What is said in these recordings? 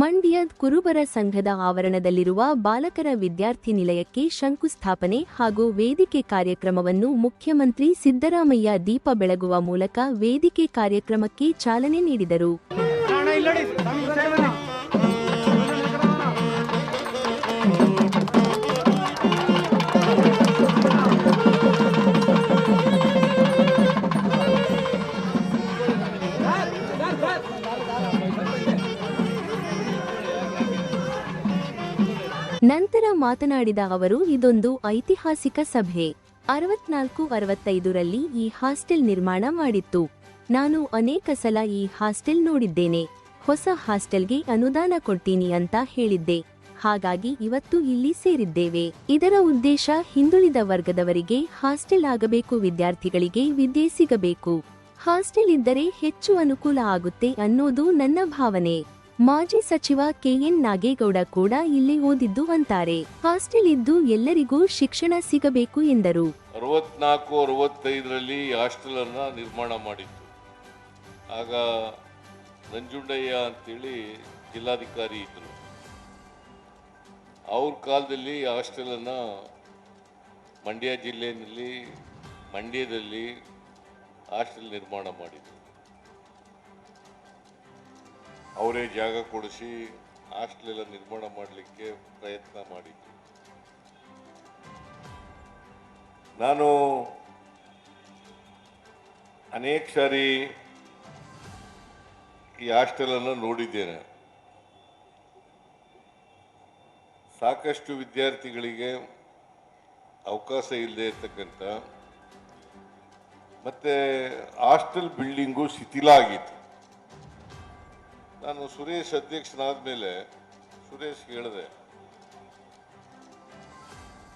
ಮಂಡ್ಯ ಕುರುಬರ ಸಂಘದ ಆವರಣದಲ್ಲಿರುವ ಬಾಲಕರ ವಿದ್ಯಾರ್ಥಿ ನಿಲಯಕ್ಕೆ ಶಂಕುಸ್ಥಾಪನೆ ಹಾಗೂ ವೇದಿಕೆ ಕಾರ್ಯಕ್ರಮವನ್ನು ಮುಖ್ಯಮಂತ್ರಿ ಸಿದ್ದರಾಮಯ್ಯ ದೀಪ ಬೆಳಗುವ ಮೂಲಕ ವೇದಿಕೆ ಕಾರ್ಯಕ್ರಮಕ್ಕೆ ಚಾಲನೆ ನೀಡಿದರು. ಮಾತನಾಡಿದ ಅವರು, ಇದೊಂದು ಐತಿಹಾಸಿಕ ಸಭೆ. ಅರವತ್ನಾಲ್ಕು ಅರವತ್ತೈದರಲ್ಲಿ ಈ ಹಾಸ್ಟೆಲ್ ನಿರ್ಮಾಣ ಮಾಡಿತ್ತು. ನಾನು ಅನೇಕ ಸಲ ಈ ಹಾಸ್ಟೆಲ್ ನೋಡಿದ್ದೇನೆ. ಹೊಸ ಹಾಸ್ಟೆಲ್ಗೆ ಅನುದಾನ ಕೊಡ್ತೀನಿ ಅಂತ ಹೇಳಿದ್ದೆ. ಹಾಗಾಗಿ ಇವತ್ತು ಇಲ್ಲಿ ಸೇರಿದ್ದೇವೆ. ಇದರ ಉದ್ದೇಶ ಹಿಂದುಳಿದ ವರ್ಗದವರಿಗೆ ಹಾಸ್ಟೆಲ್ ಆಗಬೇಕು, ವಿದ್ಯಾರ್ಥಿಗಳಿಗೆ ವಿದ್ಯೆ ಸಿಗಬೇಕು. ಹಾಸ್ಟೆಲ್ ಇದ್ದರೆ ಹೆಚ್ಚು ಅನುಕೂಲ ಆಗುತ್ತೆ ಅನ್ನೋದು ನನ್ನ ಭಾವನೆ. ಮಾಜಿ ಸಚಿವ ಕೆಎನ್ ನಾಗೇಗೌಡ ಕೂಡ ಇಲ್ಲಿ ಓದಿದ್ದು ಅಂತಾರೆ. ಹಾಸ್ಟೆಲ್ ಇದ್ದು ಎಲ್ಲರಿಗೂ ಶಿಕ್ಷಣ ಸಿಗಬೇಕು ಎಂದರು. ಅರವತ್ನಾಲ್ಕು, ಅರವತ್ತೈದರಲ್ಲಿ ಹಾಸ್ಟೆಲ್ ಅನ್ನ ನಿರ್ಮಾಣ ಮಾಡಿತ್ತು ಆಗ ನಂಜುಂಡಯ್ಯ ಅಂತೇಳಿ ಜಿಲ್ಲಾಧಿಕಾರಿ ಇದ್ರು. ಅವ್ರ ಕಾಲದಲ್ಲಿ ಹಾಸ್ಟೆಲ್ ಅನ್ನ ಮಂಡ್ಯ ಜಿಲ್ಲೆಯಲ್ಲಿ, ಮಂಡ್ಯದಲ್ಲಿ ಹಾಸ್ಟೆಲ್ ನಿರ್ಮಾಣ ಮಾಡಿದ್ರು. ಅವರೇ ಜಾಗ ಕೊಡಿಸಿ ಹಾಸ್ಟೆಲ್ ಎಲ್ಲ ನಿರ್ಮಾಣ ಮಾಡಲಿಕ್ಕೆ ಪ್ರಯತ್ನ ಮಾಡಿದ್ದೆ ನಾನು ಅನೇಕ ಸಾರಿ ಈ ಹಾಸ್ಟೆಲನ್ನು ನೋಡಿದ್ದೇನೆ. ಸಾಕಷ್ಟು ವಿದ್ಯಾರ್ಥಿಗಳಿಗೆ ಅವಕಾಶ ಇಲ್ಲದೆ ಇರ್ತಕ್ಕಂಥ, ಮತ್ತೆ ಹಾಸ್ಟೆಲ್ ಬಿಲ್ಡಿಂಗು ಶಿಥಿಲ ಆಗಿತ್ತು. ನಾನು ಸುರೇಶ್ ಅಧ್ಯಕ್ಷನಾದ ಮೇಲೆ ಸುರೇಶ್ ಹೇಳಿದೆ,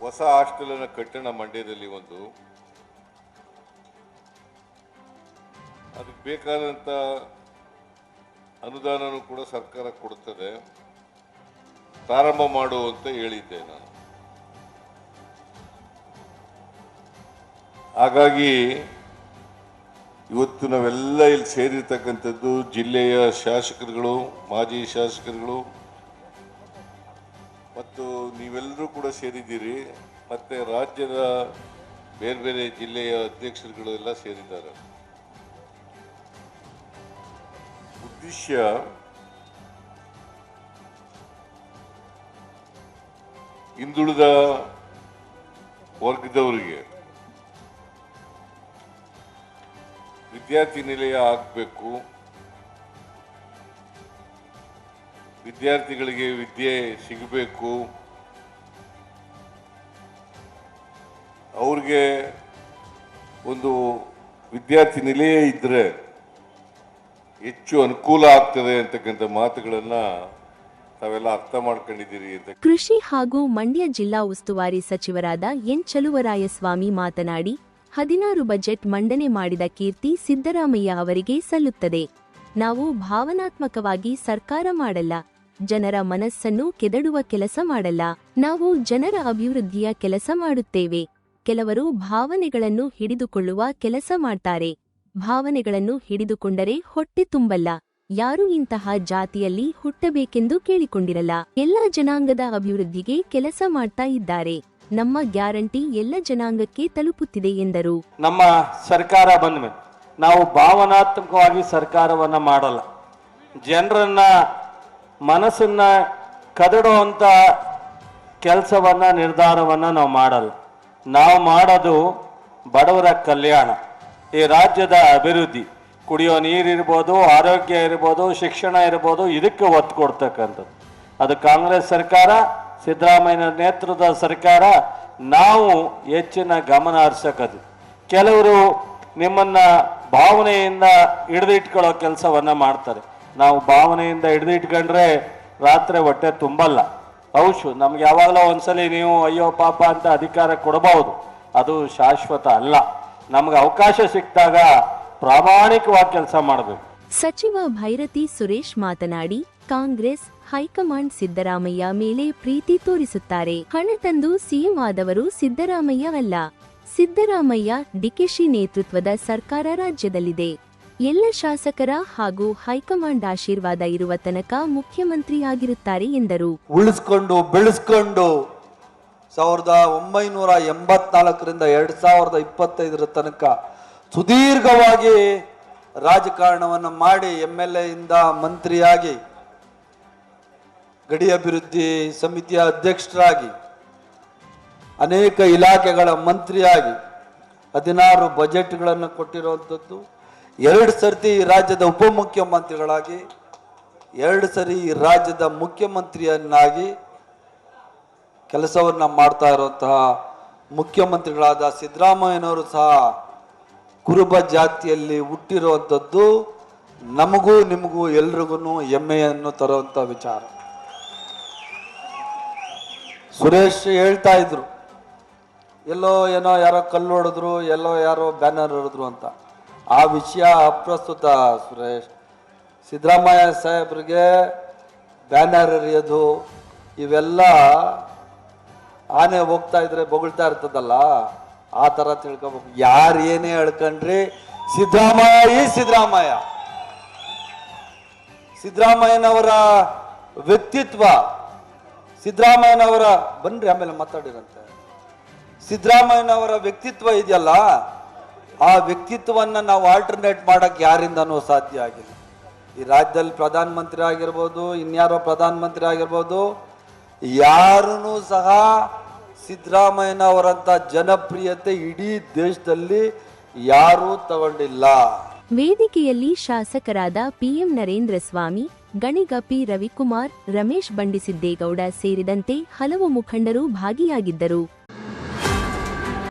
ಹೊಸ ಹಾಸ್ಟೆಲ್ ಅನ್ನ ಕಟ್ಟಣ ಮಂಡ್ಯದಲ್ಲಿ ಒಂದು, ಅದಕ್ಕೆ ಬೇಕಾದಂಥ ಅನುದಾನನೂ ಕೂಡ ಸರ್ಕಾರ ಕೊಡುತ್ತದೆ ಪ್ರಾರಂಭ ಮಾಡು ಅಂತ ಹೇಳಿದ್ದೆ ನಾನು. ಹಾಗಾಗಿ ಇವತ್ತು ನಾವೆಲ್ಲ ಇಲ್ಲಿ ಸೇರಿರ್ತಕ್ಕಂಥದ್ದು ಜಿಲ್ಲೆಯ ಶಾಸಕರುಗಳು, ಮಾಜಿ ಶಾಸಕರುಗಳು ಮತ್ತು ನೀವೆಲ್ಲರೂ ಕೂಡ ಸೇರಿದ್ದೀರಿ. ಮತ್ತು ರಾಜ್ಯದ ಬೇರೆ ಬೇರೆ ಜಿಲ್ಲೆಯ ಅಧ್ಯಕ್ಷರುಗಳು ಎಲ್ಲ ಸೇರಿದ್ದಾರೆ. ಉದ್ದೇಶ ಹಿಂದುಳಿದ ವರ್ಗದವರಿಗೆ ವಿದ್ಯಾರ್ಥಿ ನಿಲಯ ಆಗಬೇಕು. ವಿದ್ಯಾರ್ಥಿಗಳಿಗೆ ವಿದ್ಯೆ ಸಿಗಬೇಕು. ಅವ್ರಿಗೆ ಒಂದು ವಿದ್ಯಾರ್ಥಿ ನಿಲಯ ಇದ್ದರೆ ಹೆಚ್ಚು ಅನುಕೂಲ ಆಗ್ತದೆ ಅಂತಕ್ಕಂಥ ಮಾತುಗಳನ್ನು ತಾವೆಲ್ಲ ಅರ್ಥ ಮಾಡ್ಕೊಂಡಿದ್ದೀರಿ ಅಂತ ಕೃಷಿ ಹಾಗೂ ಮಂಡ್ಯ ಜಿಲ್ಲಾ ಉಸ್ತುವಾರಿ ಸಚಿವರಾದ ಎನ್ ಚಲುವರಾಯಸ್ವಾಮಿ ಮಾತನಾಡಿ ಹದಿನಾರು ಬಜೆಟ್ ಮಂಡನೆ ಮಾಡಿದ ಕೀರ್ತಿ ಸಿದ್ದರಾಮಯ್ಯ ಅವರಿಗೆ ಸಲ್ಲುತ್ತದೆ. ನಾವು ಭಾವನಾತ್ಮಕವಾಗಿ ಸರ್ಕಾರ ಮಾಡಲ್ಲ, ಜನರ ಮನಸ್ಸನ್ನು ಕೆದಡುವ ಕೆಲಸ ಮಾಡಲ್ಲ, ನಾವು ಜನರ ಅಭಿವೃದ್ಧಿಯ ಕೆಲಸ ಮಾಡುತ್ತೇವೆ. ಕೆಲವರು ಭಾವನೆಗಳನ್ನು ಹಿಡಿದುಕೊಳ್ಳುವ ಕೆಲಸ ಮಾಡ್ತಾರೆ. ಭಾವನೆಗಳನ್ನು ಹಿಡಿದುಕೊಂಡರೆ ಹೊಟ್ಟೆ ತುಂಬಲ್ಲ. ಯಾರೂ ಇಂತಹ ಜಾತಿಯಲ್ಲಿ ಹುಟ್ಟಬೇಕೆಂದು ಕೇಳಿಕೊಂಡಿರಲ್ಲ. ಎಲ್ಲ ಜನಾಂಗದ ಅಭಿವೃದ್ಧಿಗೆ ಕೆಲಸ ಮಾಡ್ತಾ ಇದ್ದಾರೆ. ನಮ್ಮ ಗ್ಯಾರಂಟಿ ಎಲ್ಲ ಜನಾಂಗಕ್ಕೆ ತಲುಪುತ್ತಿದೆ ಎಂದರು. ನಮ್ಮ ಸರ್ಕಾರ ಬಂದ ಮೇಲೆ ನಾವು ಭಾವನಾತ್ಮಕವಾಗಿ ಸರ್ಕಾರವನ್ನ ಮಾಡಲ್ಲ. ಜನರನ್ನ ಮನಸ್ಸನ್ನ ಕದಡುವಂತ ಕೆಲಸವನ್ನ, ನಿರ್ಧಾರವನ್ನ ನಾವು ಮಾಡಲ್ಲ. ನಾವು ಮಾಡೋದು ಬಡವರ ಕಲ್ಯಾಣ. ಈ ರಾಜ್ಯದ ಅಭಿವೃದ್ಧಿ, ಕುಡಿಯೋ ನೀರಿರ್ಬೋದು ಆರೋಗ್ಯ ಇರ್ಬೋದು, ಶಿಕ್ಷಣ ಇರ್ಬೋದು, ಇದಕ್ಕೆ ಒತ್ತು ಕೊಡ್ತಕ್ಕಂಥದ್ದು. ಅದು ಕಾಂಗ್ರೆಸ್ ಸರ್ಕಾರ ಸಿದ್ದರಾಮಯ್ಯ ನೇತೃತ್ವದ ಸರ್ಕಾರ ನಾವು ಹೆಚ್ಚಿನ ಗಮನ ಹರಿಸಕದು. ಕೆಲವರು ನಿಮ್ಮನ್ನ ಭಾವನೆಯಿಂದ ಹಿಡಿದಿಟ್ಕೊಳ್ಳೋ ಕೆಲಸವನ್ನ ಮಾಡ್ತಾರೆ. ನಾವು ಭಾವನೆಯಿಂದ ಹಿಡಿದಿಟ್ಕೊಂಡ್ರೆ ರಾತ್ರಿ ಹೊಟ್ಟೆ ತುಂಬಲ್ಲ. ಹೌಶು ನಮ್ಗೆ ಯಾವಾಗಲೋ ಒಂದ್ಸಲಿ ನೀವು ಅಯ್ಯೋ ಪಾಪ ಅಂತ ಅಧಿಕಾರ ಕೊಡಬಹುದು ಅದು ಶಾಶ್ವತ ಅಲ್ಲ. ನಮ್ಗೆ ಅವಕಾಶ ಸಿಕ್ಕಿದಾಗ ಪ್ರಾಮಾಣಿಕವಾಗಿ ಕೆಲಸ ಮಾಡಬೇಕು. ಸಚಿವ ಭೈರತಿ ಸುರೇಶ್ ಮಾತನಾಡಿ, ಕಾಂಗ್ರೆಸ್ ಹೈಕಮಾಂಡ್ ಸಿದ್ದರಾಮಯ್ಯ ಮೇಲೆ ಪ್ರೀತಿ ತೋರಿಸುತ್ತಾರೆ. ಹಣ ತಂದು ಸಿಎಂ ಆದವರು ಸಿದ್ದರಾಮಯ್ಯ ಅಲ್ಲ. ಸಿದ್ದರಾಮಯ್ಯ ಡಿಕೆಶಿ ನೇತೃತ್ವದ ಸರ್ಕಾರ ರಾಜ್ಯದಲ್ಲಿದೆ. ಎಲ್ಲ ಶಾಸಕರ ಹಾಗೂ ಹೈಕಮಾಂಡ್ ಆಶೀರ್ವಾದ ಇರುವ ತನಕ ಮುಖ್ಯಮಂತ್ರಿಯಾಗಿರುತ್ತಾರೆ ಎಂದರು. ಉಳಿಸ್ಕೊಂಡು, ಬೆಳೆಸ್ಕೊಂಡು ಸಾವಿರದ ಒಂಬೈನೂರ ಎಂಬತ್ನಾಲ್ಕರಿಂದ ಎರಡು ಸಾವಿರದ ಇಪ್ಪತ್ತೈದರ ತನಕ ಸುದೀರ್ಘವಾಗಿ ರಾಜಕಾರಣವನ್ನು ಮಾಡಿ ಎಂ ಎಲ್ ಎಯಿಂದ ಮಂತ್ರಿಯಾಗಿ ಗಡಿ ಅಭಿವೃದ್ಧಿ ಸಮಿತಿಯ ಅಧ್ಯಕ್ಷರಾಗಿ, ಅನೇಕ ಇಲಾಖೆಗಳ ಮಂತ್ರಿಯಾಗಿ ಹದಿನಾರು ಬಜೆಟ್ಗಳನ್ನು ಕೊಟ್ಟಿರುವಂಥದ್ದು, ಎರಡು ಸರ್ತಿ ರಾಜ್ಯದ ಉಪಮುಖ್ಯಮಂತ್ರಿಗಳಾಗಿ, ಎರಡು ಸರಿ ರಾಜ್ಯದ ಮುಖ್ಯಮಂತ್ರಿಯನ್ನಾಗಿ ಕೆಲಸವನ್ನು ಮಾಡ್ತಾ ಇರುವಂತಹ ಮುಖ್ಯಮಂತ್ರಿಗಳಾದ ಸಿದ್ದರಾಮಯ್ಯನವರು ಸಹ ಕುರುಬ ಜಾತಿಯಲ್ಲಿ ಹುಟ್ಟಿರುವಂಥದ್ದು, ನಮಗೂ ನಿಮಗೂ ಎಲ್ರಿಗೂ ಹೆಮ್ಮೆಯನ್ನು ತರುವಂಥ ವಿಚಾರ. ಸುರೇಶ್ ಹೇಳ್ತಾ ಇದ್ರು, ಎಲ್ಲೋ ಏನೋ ಯಾರೋ ಕಲ್ಲು ಹೊಡೆದ್ರು, ಎಲ್ಲೋ ಯಾರೋ ಬ್ಯಾನರ್ ಹೊಡೆದ್ರು ಅಂತ. ಆ ವಿಷಯ ಅಪ್ರಸ್ತುತ ಸುರೇಶ್. ಸಿದ್ದರಾಮಯ್ಯ ಸಾಹೇಬ್ರಿಗೆ ಬ್ಯಾನರ್ ಎರಿಯೋದು, ಇವೆಲ್ಲ ಆನೆ ಹೋಗ್ತಾ ಇದ್ರೆ ಬೊಗಳ್ತಾ ಇರ್ತದಲ್ಲ, ಆ ಥರ ತಿಳ್ಕೊಬೇಕು. ಯಾರು ಏನೇ ಹೇಳ್ಕಂಡ್ರಿ, ಸಿದ್ದರಾಮಯ್ಯ ಈ ಸಿದ್ದರಾಮಯ್ಯ. ಸಿದ್ದರಾಮಯ್ಯನವರ ವ್ಯಕ್ತಿತ್ವ ಸಿದ್ದರಾಮಯ್ಯನವರ, ಬನ್ರಿ ಆಮೇಲೆ ಮಾತಾಡಿರಂತೆ. ಸಿದ್ದರಾಮಯ್ಯನವರ ವ್ಯಕ್ತಿತ್ವ ಇದೆಯಲ್ಲ, ಆ ವ್ಯಕ್ತಿತ್ವವನ್ನು ನಾವು ಆಲ್ಟರ್ನೇಟ್ ಮಾಡೋಕ್ಕೆ ಯಾರಿಂದನೂ ಸಾಧ್ಯ ಆಗಿಲ್ಲ. ಈ ರಾಜ್ಯದಲ್ಲಿ ಪ್ರಧಾನಮಂತ್ರಿ ಆಗಿರ್ಬೋದು, ಇನ್ಯಾರೋ ಪ್ರಧಾನಮಂತ್ರಿ ಆಗಿರ್ಬೋದು ಯಾರೂ ಸಹ ಸಿದ್ದರಾಮಯ್ಯನವರಂಥ ಜನಪ್ರಿಯತೆ ಇಡೀ ದೇಶದಲ್ಲಿ ಯಾರೂ ತಗೊಂಡಿಲ್ಲ. ವೇದಿಕೆಯಲ್ಲಿ ಶಾಸಕರಾದ ಪಿಎಂ ನರೇಂದ್ರ ಸ್ವಾಮಿ ಗಣಿಗ ಪಿ ರವಿಕುಮಾರ್ ರಮೇಶ್ ಬಂಡಿಸಿದ್ದೇಗೌಡ ಸೇರಿದಂತೆ ಹಲವು ಮುಖಂಡರು ಭಾಗಿಯಾಗಿದ್ದರು.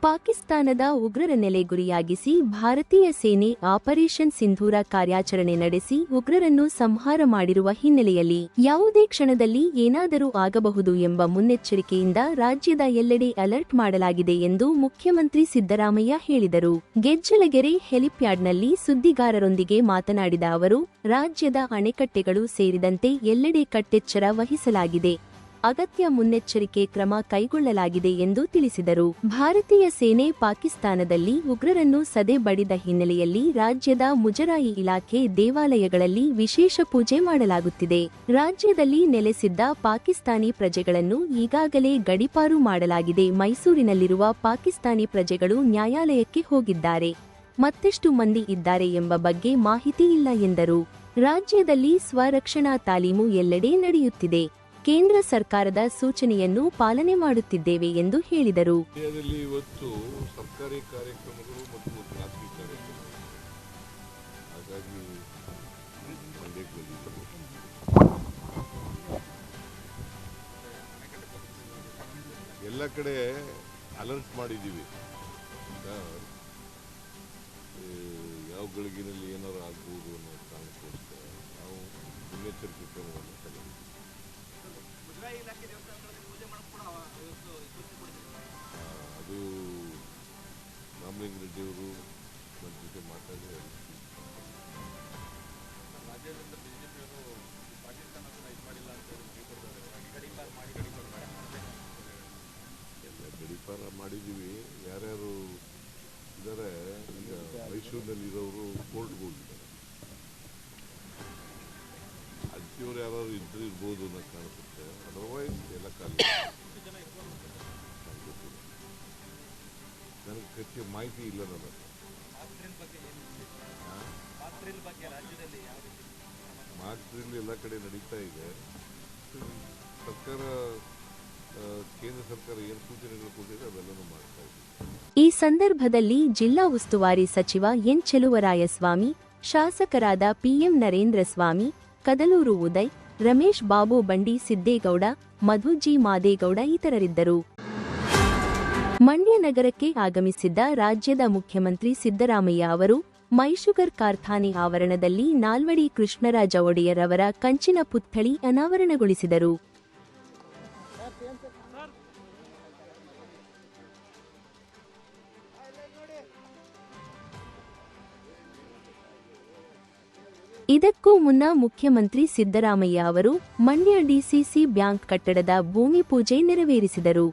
ಪಾಕಿಸ್ತಾನದ ಉಗ್ರರ ನೆಲೆ ಗುರಿಯಾಗಿಸಿ ಭಾರತೀಯ ಸೇನೆ ಆಪರೇಷನ್ ಸಿಂಧೂರ ಕಾರ್ಯಾಚರಣೆ ನಡೆಸಿ ಉಗ್ರರನ್ನು ಸಂಹಾರ ಮಾಡಿರುವ ಹಿನ್ನೆಲೆಯಲ್ಲಿ ಯಾವುದೇ ಕ್ಷಣದಲ್ಲಿ ಏನಾದರೂ ಆಗಬಹುದು ಎಂಬ ಮುನ್ನೆಚ್ಚರಿಕೆಯಿಂದ ರಾಜ್ಯದ ಎಲ್ಲೆಡೆ ಅಲರ್ಟ್ ಮಾಡಲಾಗಿದೆ ಎಂದು ಮುಖ್ಯಮಂತ್ರಿ ಸಿದ್ದರಾಮಯ್ಯ ಹೇಳಿದರು. ಗೆಜ್ಜಲಗೆರೆ ಹೆಲಿಪ್ಯಾಡ್ನಲ್ಲಿ ಸುದ್ದಿಗಾರರೊಂದಿಗೆ ಮಾತನಾಡಿದ ಅವರು, ರಾಜ್ಯದ ಅಣೆಕಟ್ಟೆಗಳು ಸೇರಿದಂತೆ ಎಲ್ಲೆಡೆ ಕಟ್ಟೆಚ್ಚರ ವಹಿಸಲಾಗಿದೆ. ಅಗತ್ಯ ಮುನ್ನೆಚ್ಚರಿಕೆ ಕ್ರಮ ಕೈಗೊಳ್ಳಲಾಗಿದೆ ಎಂದು ತಿಳಿಸಿದರು. ಭಾರತೀಯ ಸೇನೆ ಪಾಕಿಸ್ತಾನದಲ್ಲಿ ಉಗ್ರರನ್ನು ಸದೆ ಬಡಿದ ಹಿನ್ನೆಲೆಯಲ್ಲಿ ರಾಜ್ಯದ ಮುಜರಾಯಿ ಇಲಾಖೆ ದೇವಾಲಯಗಳಲ್ಲಿ ವಿಶೇಷ ಪೂಜೆ ಮಾಡಲಾಗುತ್ತಿದೆ. ರಾಜ್ಯದಲ್ಲಿ ನೆಲೆಸಿದ್ದ ಪಾಕಿಸ್ತಾನಿ ಪ್ರಜೆಗಳನ್ನು ಈಗಾಗಲೇ ಗಡಿಪಾರು ಮಾಡಲಾಗಿದೆ. ಮೈಸೂರಿನಲ್ಲಿರುವ ಪಾಕಿಸ್ತಾನಿ ಪ್ರಜೆಗಳು ನ್ಯಾಯಾಲಯಕ್ಕೆ ಹೋಗಿದ್ದಾರೆ. ಮತ್ತೆಷ್ಟು ಮಂದಿ ಇದ್ದಾರೆ ಎಂಬ ಬಗ್ಗೆ ಮಾಹಿತಿ ಇಲ್ಲ ಎಂದರು. ರಾಜ್ಯದಲ್ಲಿ ಸ್ವರಕ್ಷಣಾ ತಾಲೀಮು ಎಲ್ಲೆಡೆ ನಡೆಯುತ್ತಿದೆ. ಕೇಂದ್ರ ಸರ್ಕಾರದ ಸೂಚನೆಯನ್ನು ಪಾಲನೆ ಮಾಡುತ್ತಿದ್ದೇವೆ ಎಂದು ಹೇಳಿದರು. ಇವತ್ತು ಸರ್ಕಾರಿ ಕಾರ್ಯಕ್ರಮಗಳು ಮತ್ತು ಹಾಗಾಗಿ ಎಲ್ಲ ಕಡೆ ಅಲರ್ಟ್ ಮಾಡಿದ್ದೀವಿ. ಯಾವ ಗಳಿಗಿನಲ್ಲಿ ಏನಾರು ಆಗ್ಬೋದು ಅನ್ನೋ ಕಾರಣಕ್ಕೋಸ್ಕರ ನಾವು ಮುನ್ನೆಚ್ಚರಿಕೆ ಕ್ರಮವನ್ನು ತಗೊಂಡಿದ್ದೀವಿ. ಅದು ರಾಮಲಿಂಗ ರೆಡ್ಡಿ ಅವರು ನನ್ನ ಜೊತೆ ಮಾತಾಡಿ ಎಲ್ಲ ಗಡಿಪಾರ ಮಾಡಿದ್ದೀವಿ. ಯಾರ್ಯಾರು ಇದ್ದಾರೆ ಈಗ ಮೈಸೂರಿನಲ್ಲಿ ಇರೋರು ಕೋರ್ಟ್ಗೆ ಹೋಗಿದ್ದಾರೆ ಅಂತಿಯವ್ರು ಯಾರಾದ್ರು ಇದ್ರೆ ಇರ್ಬೋದು ಅನ್ನೋ ಕಾಣಿಸುತ್ತೆ. ಅದರ್ವೈಸ್ ಗೊತ್ತಿಲ್ಲ. ನನಗೆ ಖಚಿತ ಮಾಹಿತಿ ಇಲ್ಲ ನನ್ನ ಮಾತ್ರಿಲ್ ಎಲ್ಲ ಕಡೆ ನಡೀತಾ ಇದೆ. ಸರ್ಕಾರ ಕೇಂದ್ರ ಸರ್ಕಾರ ಏನು ಸೂಚನೆಗಳು ಕೊಟ್ಟಿದೆ ಅವೆಲ್ಲನೂ ಮಾಡ್ತಾ ಇದೆ. ಈ ಸಂದರ್ಭದಲ್ಲಿ ಜಿಲ್ಲಾ ಉಸ್ತುವಾರಿ ಸಚಿವ ಎನ್ ಚೆಲುವರಾಯಸ್ವಾಮಿ, ಶಾಸಕರಾದ ಪಿಎಂ ನರೇಂದ್ರ ಸ್ವಾಮಿ ಕದಲೂರು ಉದಯ್, ರಮೇಶ್ ಬಾಬು ಬಂಡಿ ಸಿದ್ದೇಗೌಡ, ಮಧುಜಿ ಮಾದೇಗೌಡ ಇತರರಿದ್ದರು. ಮಂಡ್ಯ ನಗರಕ್ಕೆ ಆಗಮಿಸಿದ್ದ ರಾಜ್ಯದ ಮುಖ್ಯಮಂತ್ರಿ ಸಿದ್ದರಾಮಯ್ಯ ಅವರು ಮೈಶುಗರ್ ಕಾರ್ಖಾನೆ ಆವರಣದಲ್ಲಿ ನಾಲ್ವಡಿ ಕೃಷ್ಣರಾಜ ಒಡೆಯರ್ ಅವರ ಕಂಚಿನ ಪುತ್ಥಳಿ ಅನಾವರಣಗೊಳಿಸಿದರು. ಇದಕ್ಕೂ ಮುನ್ನ ಮುಖ್ಯಮಂತ್ರಿ ಸಿದ್ದರಾಮಯ್ಯ ಅವರು ಮಂಡ್ಯ ಡಿಸಿಸಿ ಬ್ಯಾಂಕ್ ಕಟ್ಟಡದ ಭೂಮಿ ಪೂಜೆ ನೆರವೇರಿಸಿದರು.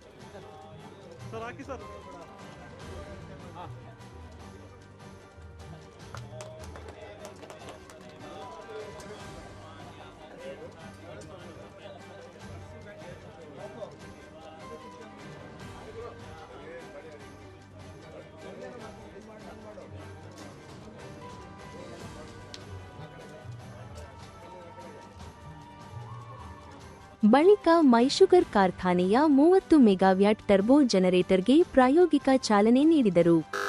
ಬಳಿಕ ಮೈಶುಗರ್ ಕಾರ್ಖಾನೆಯ ಮೂವತ್ತು ಮೆಗಾವ್ಯಾಟ್ ಟರ್ಬೋ ಜನರೇಟರ್ಗೆ ಪ್ರಾಯೋಗಿಕ ಚಾಲನೆ ನೀಡಿದರು.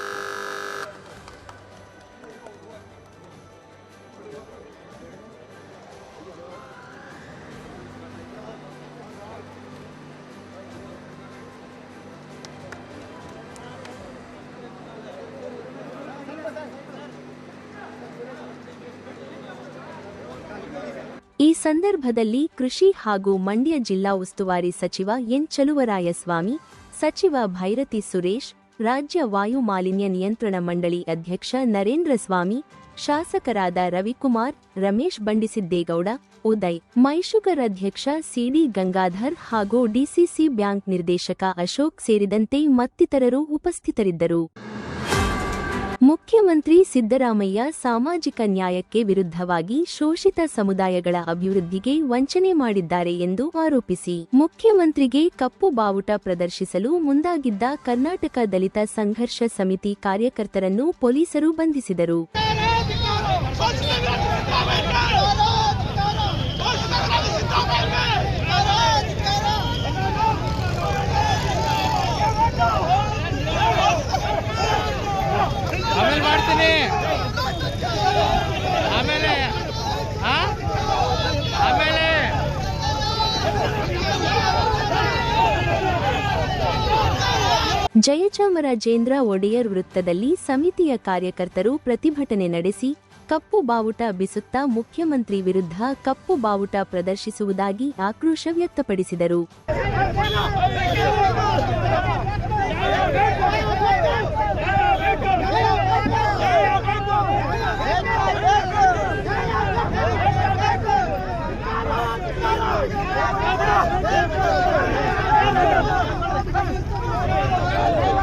ಈ ಸಂದರ್ಭದಲ್ಲಿ ಕೃಷಿ ಹಾಗೂ ಮಂಡ್ಯ ಜಿಲ್ಲಾ ಉಸ್ತುವಾರಿ ಸಚಿವ ಎನ್ ಚಲುವರಾಯಸ್ವಾಮಿ, ಸಚಿವ ಭೈರತಿ ಸುರೇಶ್, ರಾಜ್ಯ ವಾಯು ಮಾಲಿನ್ಯ ನಿಯಂತ್ರಣ ಮಂಡಳಿ ಅಧ್ಯಕ್ಷ ನರೇಂದ್ರ ಸ್ವಾಮಿ ಶಾಸಕರಾದ ರವಿಕುಮಾರ್, ರಮೇಶ್ ಬಂಡಿಸಿದ್ದೇಗೌಡ, ಉದಯ್ ಮೈಶುಗರ್ ಅಧ್ಯಕ್ಷ ಸಿಡಿ ಗಂಗಾಧರ್ ಹಾಗೂ ಡಿಸಿಸಿ ಬ್ಯಾಂಕ್ ನಿರ್ದೇಶಕ ಅಶೋಕ್ ಸೇರಿದಂತೆ ಮತ್ತಿತರರು ಉಪಸ್ಥಿತರಿದ್ದರು. ಮುಖ್ಯಮಂತ್ರಿ ಸಿದ್ದರಾಮಯ್ಯ ಸಾಮಾಜಿಕ ನ್ಯಾಯಕ್ಕೆ ವಿರುದ್ಧವಾಗಿ ಶೋಷಿತ ಸಮುದಾಯಗಳ ಅಭಿವೃದ್ಧಿಗೆ ವಂಚನೆ ಮಾಡಿದ್ದಾರೆ ಎಂದು ಆರೋಪಿಸಿ ಮುಖ್ಯಮಂತ್ರಿಗೆ ಕಪ್ಪು ಬಾವುಟ ಪ್ರದರ್ಶಿಸಲು ಮುಂದಾಗಿದ್ದ ಕರ್ನಾಟಕ ದಲಿತ ಸಂಘರ್ಷ ಸಮಿತಿ ಕಾರ್ಯಕರ್ತರನ್ನು ಪೊಲೀಸರು ಬಂಧಿಸಿದರು. ಮಾಡ್ತೀನಿ ಆಮೇಲೆ ಆಮೇಲೆ ಜಯಚಾಮರಾಜೇಂದ್ರ ಒಡೆಯರ್ ವೃತ್ತದಲ್ಲಿ ಸಮಿತಿಯ ಕಾರ್ಯಕರ್ತರು ಪ್ರತಿಭಟನೆ ನಡೆಸಿ, ಕಪ್ಪು ಬಾವುಟ ಬಿಸುತ್ತಾ ಮುಖ್ಯಮಂತ್ರಿ ವಿರುದ್ಧ ಕಪ್ಪು ಬಾವುಟ ಪ್ರದರ್ಶಿಸುವುದಾಗಿ ಆಕ್ರೋಶ ವ್ಯಕ್ತಪಡಿಸಿದರು. Thank you.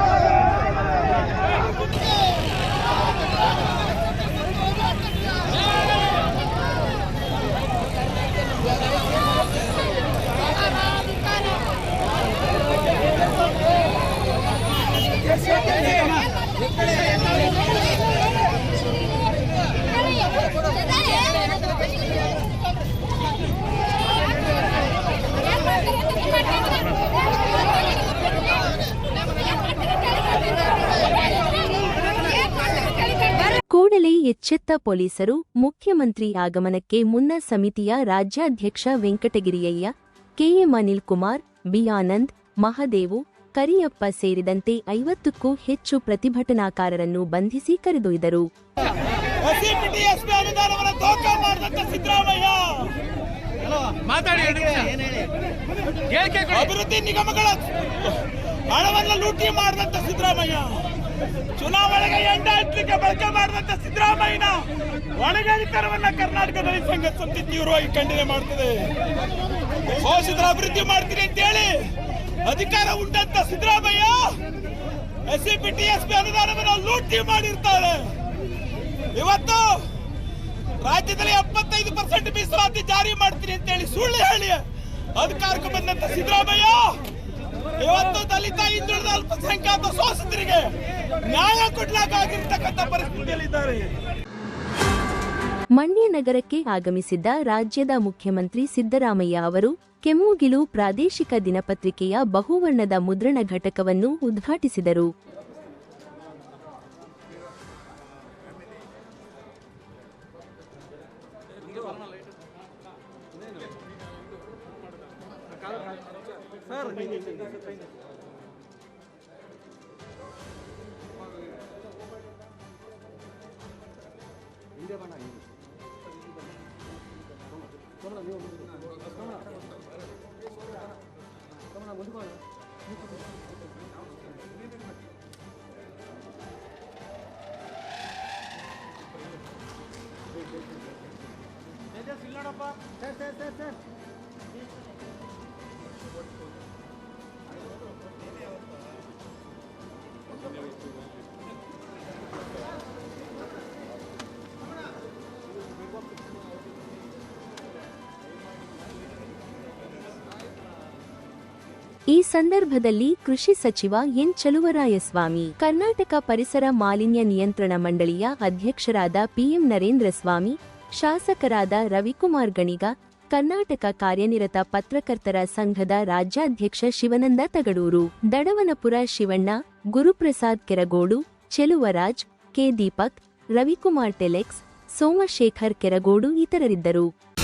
ಎಚ್ಚೆತ್ತ ಪೊಲೀಸರು ಮುಖ್ಯಮಂತ್ರಿ ಆಗಮನಕ್ಕೆ ಮುನ್ನ ಸಮಿತಿಯ ರಾಜ್ಯಾಧ್ಯಕ್ಷ ವೆಂಕಟಗಿರಿಯಯ್ಯ ಕೆಎಂ ಅನಿಲ್ ಕುಮಾರ್ ಬಿ ಆನಂದ್ ಮಹದೇವು ಕರಿಯಪ್ಪ ಸೇರಿದಂತೆ ಐವತ್ತಕ್ಕೂ ಹೆಚ್ಚು ಪ್ರತಿಭಟನಾಕಾರರನ್ನು ಬಂಧಿಸಿ ಕರೆದೊಯ್ದರು. ಅಭಿವೃದ್ಧಿ ನಿಗಮಗಳ ಹಣವನ್ನು ಲೂಟಿ ಮಾಡಿದಂತ ಸಿದ್ದರಾಮಯ್ಯ. ಚುನಾವಣೆಗೆ ಎಂಡ ಹಚ್ಚಲಿಕ್ಕೆ ಬಳಕೆ ಮಾಡಿದಂತ ಸಿದ್ದರಾಮಯ್ಯನ ಒಳಗಡಿತನವನ್ನ ಕರ್ನಾಟಕ ಸಂಘ ಸಮಿತಿ ತೀವ್ರವಾಗಿ ಖಂಡನೆ ಮಾಡ್ತದೆ. ಶೋಷಿತರ ಅಭಿವೃದ್ಧಿ ಮಾಡ್ತೀನಿ ಅಂತ ಹೇಳಿ ಅಧಿಕಾರ ಉಂಟಂತ Siddaramaiah S C P T S P ಅನುದಾನವನ್ನು ಲೂಟಿ ಮಾಡಿರ್ತಾರೆ. ಇವತ್ತು ರಾಜ್ಯದಲ್ಲಿ ಎಪ್ಪತ್ತೈದು ಪರ್ಸೆಂಟ್ ಮೀಸಲಾತಿ ಜಾರಿ ಮಾಡ್ತೀನಿ ಅಂತ ಹೇಳಿ ಸುಳ್ಳು ಹೇಳಿ ಅಧಿಕಾರಕ್ಕೆ ಬಂದಂತ ಸಿದ್ದರಾಮಯ್ಯ, ಇವತ್ತು ದಲಿತ, ಹಿಂದುಳಿದ ಅಲ್ಪಸಂಖ್ಯಾತ ಶೋಷಿತರಿಗೆ ನ್ಯಾಯ ಕೊಡ್ಲಾಕಾಗಿರ್ತಕ್ಕಂಥ ಪರಿಸ್ಥಿತಿಯಲ್ಲಿದ್ದಾರೆ. ಮಂಡ್ಯ ನಗರಕ್ಕೆ ಆಗಮಿಸಿದ್ದ ರಾಜ್ಯದ ಮುಖ್ಯಮಂತ್ರಿ ಸಿದ್ದರಾಮಯ್ಯ ಅವರು ಕೆಮ್ಮುಗಿಲು ಪ್ರಾದೇಶಿಕ ದಿನಪತ್ರಿಕೆಯ ಬಹುವರ್ಣದ ಮುದ್ರಣ ಘಟಕವನ್ನು ಉದ್ಘಾಟಿಸಿದರು. ಈ ಸಂದರ್ಭದಲ್ಲಿ ಕೃಷಿ ಸಚಿವ ಎನ್ ಚಲುವರಾಯಸ್ವಾಮಿ, ಕರ್ನಾಟಕ ಪರಿಸರ ಮಾಲಿನ್ಯ ನಿಯಂತ್ರಣ ಮಂಡಳಿಯ ಅಧ್ಯಕ್ಷರಾದ ಪಿಎಂ ನರೇಂದ್ರ ಸ್ವಾಮಿ ಶಾಸಕರಾದ ರವಿಕುಮಾರ್ ಗಣಿಗ, ಕರ್ನಾಟಕ ಕಾರ್ಯನಿರತ ಪತ್ರಕರ್ತರ ಸಂಘದ ರಾಜ್ಯಾಧ್ಯಕ್ಷ ಶಿವನಂದ ತಗಡೂರು, ದಡವನಪುರ ಶಿವಣ್ಣ, ಗುರುಪ್ರಸಾದ್ ಕೆರಗೋಡು, ಚೆಲುವರಾಜ್, ಕೆ ದೀಪಕ್, ರವಿಕುಮಾರ್ ಟೆಲೆಕ್ಸ್, ಸೋಮಶೇಖರ್ ಕೆರಗೋಡು ಇತರರಿದ್ದರು.